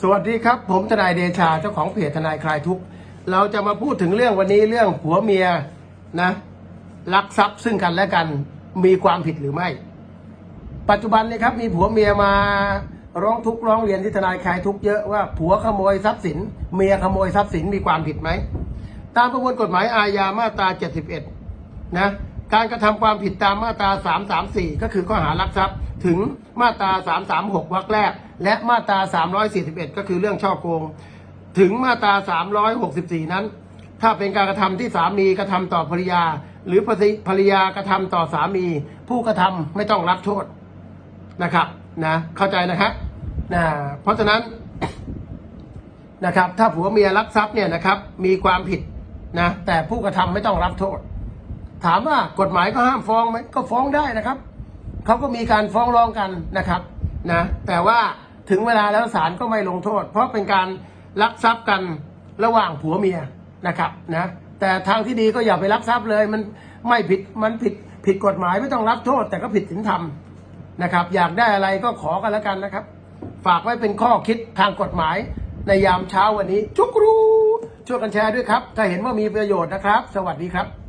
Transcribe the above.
สวัสดีครับ ผมทนายเดชาเจ้าของเพจทนายคลายทุกข์เราจะมาพูดถึงเรื่องวันนี้เรื่องผัวเมียนะลักทรัพย์ซึ่งกันและกันมีความผิดหรือไม่ ปัจจุบันนี้ครับมีผัวเมียมาร้องทุกข์ร้องเรียนที่ทนายคลายทุกข์เยอะว่าผัวขโมยทรัพย์สิน เมียขโมยทรัพย์สินมีความผิดไหมตามประมวลกฎหมายอาญามาตรา 71 นะการกระทำความผิดตามมาตรา 334 ก็คือข้อหารักทรัพย์ถึงมาตรา 336 วรรคแรก และมาตรา 341 ก็คือเรื่องช่อโกง ถึงมาตรา 364 นั้น ถ้าเป็นการกระทำที่สามีกระทำต่อภรรยา หรือภรรยากระทำต่อสามี ผู้กระทำไม่ต้องรับโทษนะครับนะเข้าใจนะครับนะเพราะฉะนั้นนะครับ ถ้าผัวเมียรักทรัพย์เนี่ยนะครับ มีความผิดนะแต่ผู้กระทำไม่ต้องรับโทษ ถามว่ากฎหมายก็ห้ามฟ้องไหมก็ฟ้องได้นะครับเขาก็มีการฟ้องร้องกันนะครับ นะแต่ว่าถึงเวลาแล้วศาลก็ไม่ลงโทษ เพราะเป็นการลักทรัพย์กันระหว่างผัวเมียนะครับนะแต่ทางที่ดีก็อย่าไปลักทรัพย์เลย มันไม่ผิดมันผิดผิดกฎหมายไม่ต้องรับโทษ แต่ก็ผิดศีลธรรมนะครับ อยากได้อะไรก็ขอกันแล้วกันนะครับ ฝากไว้เป็นข้อคิดทางกฎหมายในยามเช้าวันนี้จุกรูช่วยกันแชร์ด้วยครับ ถ้าเห็นว่ามีประโยชน์นะครับ สวัสดีครับ